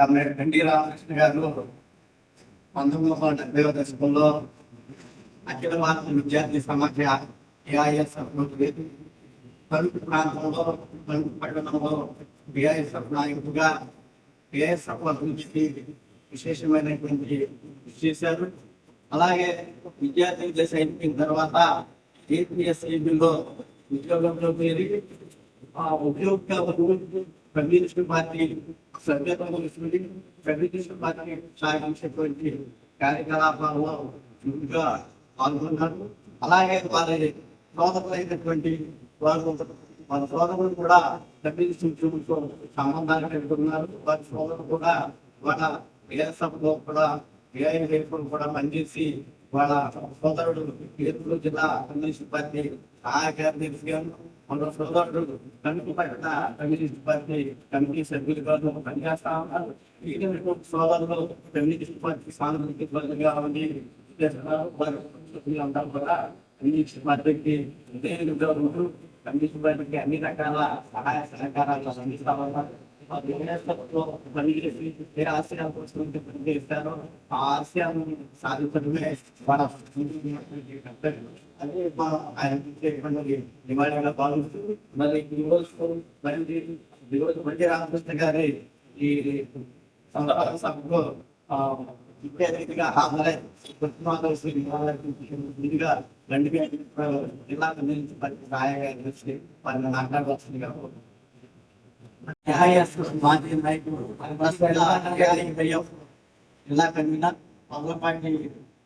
Comrade NT Ramakrishna గారు పంతొమ్మిది వందల డెబ్బై దశకంలో అఖిల భారత విద్యార్థి సమాఖ్య ఏఐఎస్ఎఫ్ తణుకు ప్రాంతంలో తణుకు పట్టణంలో బిఐఎస్ఎఫ్ నాయకుడుగా బిఐఎస్ఎఫ్ అభివృద్ధికి విశేషమైనటువంటి కృషి చేశారు. అలాగే విద్యార్థి దశ అయిపోయిన తర్వాత ఏపీఎస్ఏబిలో ఉద్యోగంలో చేరి ఆ ఉద్యోగ కమ్యూనిస్ట్ పార్టీ సభ్యత్వం తీసుకుని కమ్యూనిస్ట్ పార్టీ సాగించేటువంటి కార్యకలాపాల్లో చురుగ్గా పాల్గొన్నారు అలాగే వారి సోదరులైనటువంటి వారు వాళ్ళ సోదరులు కూడా కమ్యూనిస్ట్ ఉద్యమంతో సంబంధాలు పెట్టుకున్నారు వారి సోదరులు కూడా వాళ్ళ ఏఎస్ఎఫ్లో కూడా ఏఐఎఫ్ కూడా పనిచేసి వాళ్ళ సోదరుడు ఏలూరు జిల్లా కమ్యూనిస్ట్ పార్టీ సహాయ కార్యదర్శిగా మన సోదరుడు కమిటీ కమ్యూనిస్ట్ పార్టీ కమిటీ సభ్యులుగా పనిచేస్తా ఉన్నారు సోదరులు కమ్యూనిస్ట్ పార్టీ సానుభూతిగా ఉండి చేస్తున్నారు. కూడా కమ్యూనిస్ట్ పార్టీకి ఉంటూ కమ్యూనిస్ట్ పార్టీకి అన్ని రకాల సహాయ సహకారాలు అందిస్తా ఉన్నారు ఆ పనిచేసి ఏ కోసం పనిచేస్తారో ఆ సాధించడమే మన అదే మా ఆయన చేసేటువంటి నివాళిగా భావిస్తూ మరి ఈ రోజు మరి ఈ రోజు మంచి రామకృష్ణ గారి ఈ సందర్భ సభకు ఆ, ముఖ్య అతిథిగా హాజరై కృష్ణమాధవ్ శ్రీ నిధిగా రెండు జిల్లా కమ్యూనిటీ పార్టీ సహాయంగా చేసి వారిని మాట్లాడవలసిందిగా న్యాయస్ మాజీ నాయకుడు జిల్లా కన్వీనర్ పల్లపాటి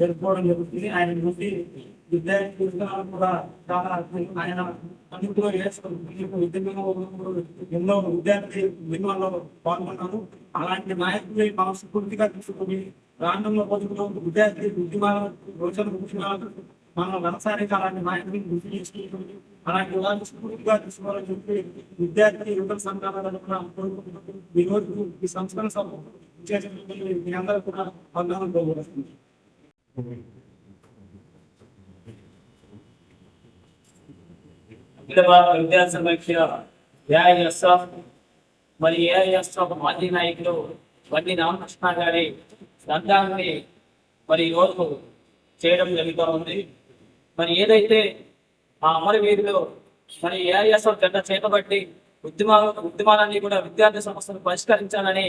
జరుపుకోవడం జరుగుతుంది. ఆయన మృతి విద్యార్థులుగా కూడా చాలా ఆయన అందులో ఉద్యమంలో ఎన్నో విద్యార్థి ఉద్యమంలో పాల్గొన్నారు. అలాంటి నాయకుల్ని మనస్ఫూర్తిగా తీసుకుని రాష్ట్రంలో బతుకుతూ విద్యార్థి ఉద్యమాల రోజుల ఉద్యమాలు మనం వ్యవసాయానికి అలాంటి నాయకులను గుర్తు చేసుకుంటుంది అలాంటి వాళ్ళు స్ఫూర్తిగా తీసుకోవాలని చెప్పి విద్యార్థి యువత సంఘాల కూడా కోరుకుంటున్నాం ఈ రోజు ఈ సంస్కరణ సభ చేసినటువంటి మీ అందరూ కూడా వందనాలు కోరుకుంటున్నాను. అఖిల సమీక్ష ఏఐఎస్ఎఫ్ మరి ఏఐఎస్ఎఫ్ మాజీ నాయకులు బండి రామకృష్ణ గారి గ్రంథాన్ని మరి ఈరోజు చేయడం జరుగుతూ ఉంది మరి ఏదైతే ఆ అమరవీధిలో మరి ఏఐఎస్ఎఫ్ జెండా చేతబట్టి ఉద్యమాల ఉద్యమాలన్నీ కూడా విద్యార్థి సమస్యను పరిష్కరించాలని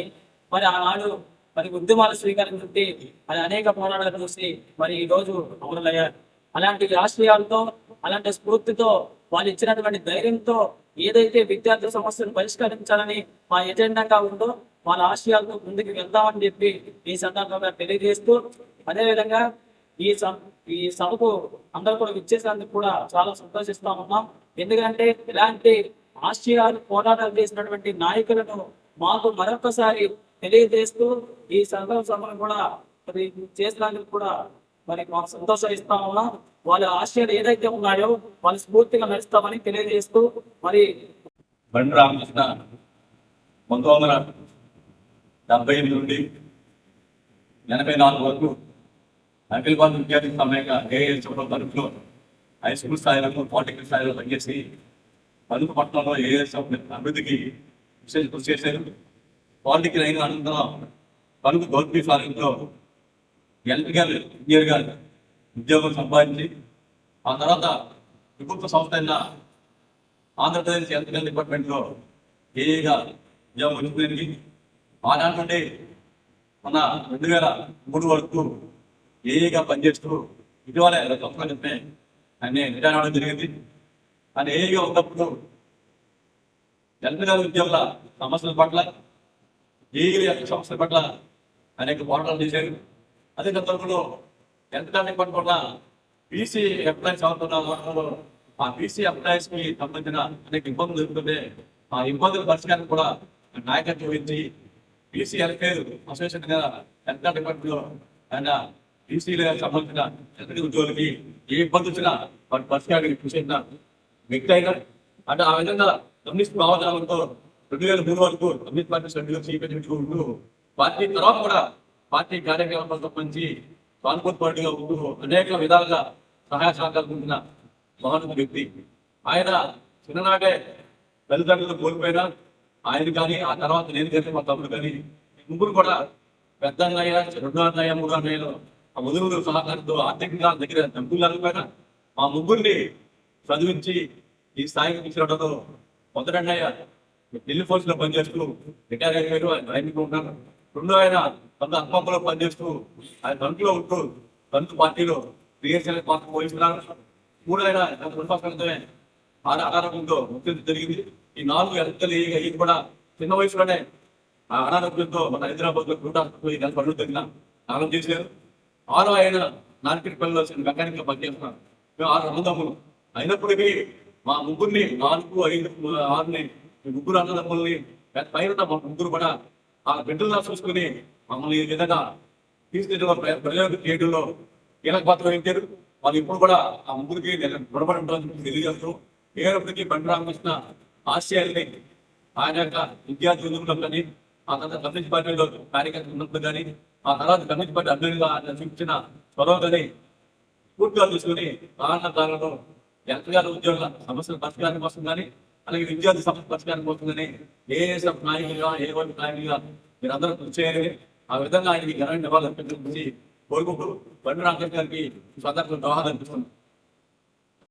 మరి ఆనాడు మరి ఉద్యమాలు స్వీకరించి మరి అనేక పోరాటాలు చూసి మరి ఈ రోజు అమరులయ్యారు. అలాంటి ఆశయాలతో అలాంటి స్ఫూర్తితో వాళ్ళు ఇచ్చినటువంటి ధైర్యంతో ఏదైతే విద్యార్థుల సమస్యను పరిష్కరించాలని మా ఎజెండాగా ఉందో వాళ్ళ ఆశయాలతో ముందుకు వెళ్దామని చెప్పి ఈ సందర్భంగా తెలియజేస్తూ అదేవిధంగా ఈ ఈ సభకు అందరూ కూడా విచ్చేసినందుకు కూడా చాలా సంతోషిస్తా ఉన్నాం. ఎందుకంటే ఇలాంటి ఆశయాలు పోరాటాలు చేసినటువంటి నాయకులను మాకు మరొకసారి తెలియజేస్తూ ఈ సందర్భ సభను కూడా మరి చేసినందుకు కూడా మరి మాకు సంతోషం ఇస్తా వాళ్ళ ఆశయాలు ఏదైతే ఉన్నాయో వాళ్ళు స్ఫూర్తిగా నడుస్తామని తెలియజేస్తూ మరి బండి రామకృష్ణ పంతొమ్మిది వందల డెబ్బై ఎనిమిది నుండి ఎనభై నాలుగు వరకు అఖిలబాద్ భారత విద్యార్థి సమైక ఏఎల్ తరఫులో హై స్కూల్ స్థాయిలో పాలిటెక్నిక్ స్థాయిలో పనిచేసి పలుకు పట్టణంలో ఏఎల్ అభివృద్ధికి విశేష కృషి చేశారు. పాలిటికల్ అయిన అనంతరం పలుకు గౌరవ ఫారెన్లో ఎలక్ట్రికల్ ఇంజనీర్ గారు ఉద్యోగం సంపాదించి ఆ తర్వాత ప్రభుత్వ సంస్థ అయిన ఆంధ్రప్రదేశ్ ఎలక్ట్రికల్ డిపార్ట్మెంట్లో ఏఏగా ఉద్యోగం వచ్చింది. ఆనాటి నుండి మన రెండు వేల మూడు వరకు ఏఏగా పనిచేస్తూ ఇటీవల సంవత్సరాలనే ఆయన రిటైర్ అవడం జరిగింది. ఆయన ఏఏగా ఉన్నప్పుడు ఎలక్ట్రికల్ ఉద్యోగుల సమస్యల పట్ల ఏఏ యొక్క పట్ల అనేక పోరాటాలు చేశారు. అదే సందర్భంలో ఎలక్ట్రికల్ డిపార్ట్మెంట్ వల్ల బీసీ ఎంప్లాయీస్ అవుతున్న ఆ బీసీ ఎంప్లాయీస్కి సంబంధించిన అనేక ఇబ్బందులు జరుగుతుంటే ఆ ఇబ్బందుల పరిష్కారం కూడా నాయకత్వం వహించి బీసీ ఎల్కేర్ అసోసియేషన్గా ఎంత డిపార్ట్మెంట్లో ఆయన బీసీలకు సంబంధించిన ఎలక్ట్రికల్ ఉద్యోగులకి ఏ ఇబ్బంది వచ్చినా వాటి పరిష్కారానికి కృషి చేసిన వ్యక్తి అయినా అంటే ఆ విధంగా గమనిస్తూ భావజాలంతో రెండు వేల మూడు వరకు అమిత్ పార్టీ సభ్యులు చీపెట్టి ఉంటూ పార్టీ తర్వాత కూడా పార్టీ కార్యక్రమాలతో సంబంధించి కాన్పూర్ పార్టీగా ఉంటూ అనేక విధాలుగా సహాయ సహకారాలు పొందిన మహానుభ వ్యక్తి. ఆయన చిన్ననాటే తల్లిదండ్రులు కోల్పోయినా ఆయన కానీ ఆ తర్వాత నేను కానీ మా తమ్ముడు కానీ ముగ్గురు కూడా పెద్ద అన్నయ్య రెండు అన్నయ్య మూడు అన్నయ్యలు ఆ ముదురు సహకారంతో ఆర్థికంగా దగ్గర డబ్బులు లేకపోయినా మా ముగ్గురిని చదివించి ఈ స్థాయికి తీసుకురావడంలో మొదటి అన్నయ్య ఢిల్లీ ఫోర్స్లో పనిచేస్తూ రిటైర్ అయిపోయారు ఆయన రైతులు ఉన్నారు రెండో ఆయన కొంత అమ్మమ్మలో పనిచేస్తూ ఆయన తంతులో ఉంటూ తంతు పార్టీలో బిఎస్ఎల్ పాత్ర పోయిస్తున్నారు మూడు ఆయన కుటుంబమే అనారోగ్యంతో మృతి జరిగింది. ఈ నాలుగు ఎలకలు ఇది కూడా చిన్న వయసులోనే ఆ అనారోగ్యంతో మన హైదరాబాద్లో కూడా పనులు తగిన దానం చేశారు. ఆరో ఆయన నార్కెట్ పిల్లలు మెకానిక్ పనిచేస్తున్నారు మేము ఆరు అన్నదమ్ములు. అయినప్పటికీ మా ముగ్గురిని నాలుగు ఐదు ఆరుని ఈ ముగ్గురు అన్నదమ్ముల్ని పైన ముగ్గురు కూడా ఆ బిడ్డలుగా చూసుకుని మమ్మల్ని ఈ విధంగా తీసుకెళ్ళిన ప్రజలకు చేయడంలో కీలక పాత్ర వహించారు. వాళ్ళు ఇప్పుడు కూడా ఆ ముగ్గురికి నేను రుణపడి ఉంటామని తెలియజేస్తూ ఏనప్పటికీ బండి రామకృష్ణ ఆశయాల్ని ఆయన యొక్క విద్యార్థి ఉన్నప్పుడు కానీ ఆ తర్వాత కమ్యూనిస్ట్ పార్టీలో కార్యకర్తలు ఉన్నప్పుడు కానీ ఆ తర్వాత కమ్యూనిస్ట్ పార్టీ అభ్యర్థిగా ఆయన చూపించిన చొరవ కానీ పూర్తిగా తీసుకుని కారణ కాలంలో ఎంతగానో ఉద్యోగ సమస్యల పరిష్కారం కోసం కానీ అలాగే విద్యార్థి సమస్య పరిష్కారం కోసం ఏ ఏఎస్ఎఫ్ నాయకులుగా ఏ వర్గ నాయకులుగా మీరందరూ కృషి చేయాలని ఆ విధంగా ఆయనకి ఘనమైన నివాళులు అర్పించి కోరుకుంటూ బండి రాకేష్ గారికి సందర్భంగా దోహాలు అనిపిస్తుంది